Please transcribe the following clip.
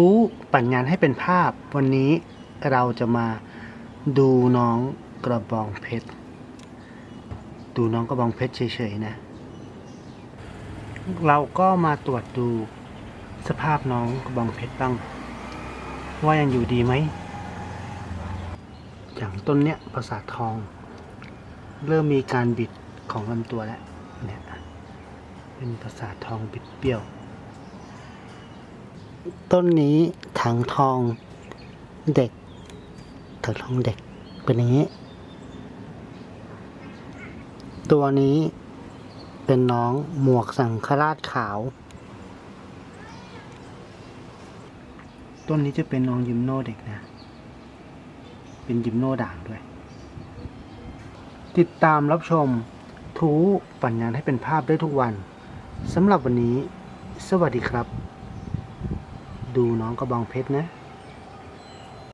ทูปั่นงานให้เป็นภาพ วันนี้เราจะมาดูน้องกระบองเพชร ดูน้องกระบองเพชรเฉยๆนะ เราก็มาตรวจดูสภาพน้องกระบองเพชรบ้าง ว่ายังอยู่ดีไหม อย่างต้นเนี้ยประสาททอง เริ่มมีการบิดของลำตัวแล้วเนี่ยเป็นประสาททองบิดเบี้ยว ต้นนี้ถังทองเด็กถังทองเด็กเป็นอย่างนี้ ตัวนี้เป็นน้องหมวกสังฆราชขาว ต้นนี้จะเป็นน้องยิมโนเด็กนะ เป็นยิมโนด่างด้วย ติดตามรับชมทูปั่นงาให้เป็นภาพได้ทุกวันสำหรับวันนี้ สวัสดีครับ ดูน้องกระบองเพชรนะ